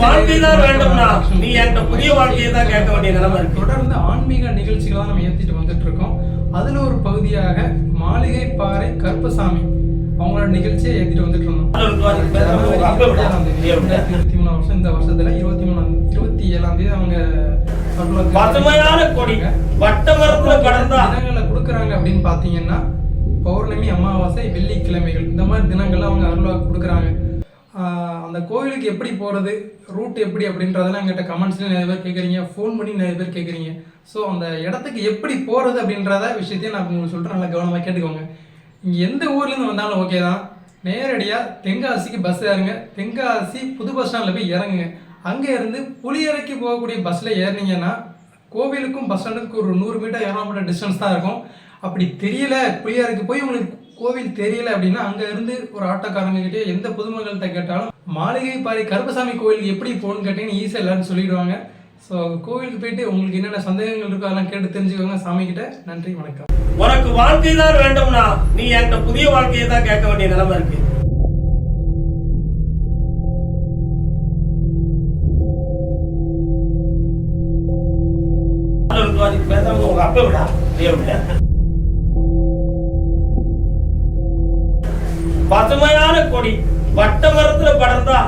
வாழ்க்கை தான் வேண்டும்னா நீ என்கிட்ட புதிய வாழ்க்கையை தான் கேட்க வேண்டிய நிலைமை இருக்கு. தொடர்ந்து ஆன்மீக நிகழ்ச்சிகளை நம்ம ஏத்திட்டு வந்துட்டு இருக்கோம் அதுல ஒரு பகுதியாக மாளிகை பாறை கருப்பசாமி அவங்களோட நிகழ்ச்சியை ஏத்திட்டு வந்துட்டு இருந்தோம் இருபத்தி மூணாம் வருஷம் இந்த வருஷத்துல இருபத்தி மூணாம் இருபத்தி ஏழாம் தேதி அவங்க பசுமையான கொடி வட்ட மரத்துல படர்ந்தா தினங்களை கொடுக்குறாங்க அப்படின்னு பார்த்தீங்கன்னா பௌர்ணமி அமாவாசை வெள்ளிக்கிழமைகள் இந்த மாதிரி தினங்கள்ல அவங்க அருள்வாக்கு கொடுக்குறாங்க. அந்த கோவிலுக்கு எப்படி போகிறது ரூட் எப்படி அப்படின்றதெல்லாம் எங்கிட்ட கமெண்ட்ஸ்லேயும் நிறைய பேர் கேட்குறீங்க ஃபோன் பண்ணி நிறைய பேர் கேட்குறீங்க ஸோ அந்த இடத்துக்கு எப்படி போகிறது அப்படின்றத விஷயத்தையும் நான் உங்களுக்கு சொல்கிறேன் நல்லா கவனமாக கேட்டுக்கோங்க. இங்கே எந்த ஊர்லேருந்து வந்தாலும் ஓகே தான். நேரடியாக தென்காசிக்கு பஸ் ஏறுங்க. தென்காசி புது பஸ் ஸ்டாண்டில் போய் இறங்குங்க. அங்கே இருந்து புளியறைக்கு போகக்கூடிய பஸ்ஸில் ஏறினீங்கன்னா கோவிலுக்கும் பஸ் ஸ்டாண்டுக்கும் ஒரு நூறு மீட்டர் இரநூறு மீட்டர் டிஸ்டன்ஸ் தான் இருக்கும். அப்படி தெரியல புளியாருக்கு போய் உங்களுக்கு கோவில் தெரியல அப்படின்னா அங்கே இருந்து ஒரு ஆட்டோக்காரங்க கிட்டே எந்த பொதுமக்கள்கிட்ட கேட்டாலும் மாளிகை பாரி கருப்பசாமி கோவிலுக்கு எப்படி போகணும்னு கேட்டீங்கன்னு ஈஸியாக எல்லாரும் சொல்லிடுவாங்க. ஸோ கோவிலுக்கு போயிட்டு உங்களுக்கு என்னென்ன சந்தேகங்கள் இருக்கோ அதெல்லாம் கேட்டு தெரிஞ்சுக்கோங்க. சாமி கிட்ட நன்றி வணக்கம். உனக்கு வாழ்க்கை தான் வேண்டும்னா நீ என்கிட்ட புதிய வாழ்க்கையை தான் கேட்க வேண்டிய நிலைமை இருக்கு. உங்க அப்பா விடா ஐயா விட பசுமையான கொடி வட்ட மரத்துல படர்ந்தா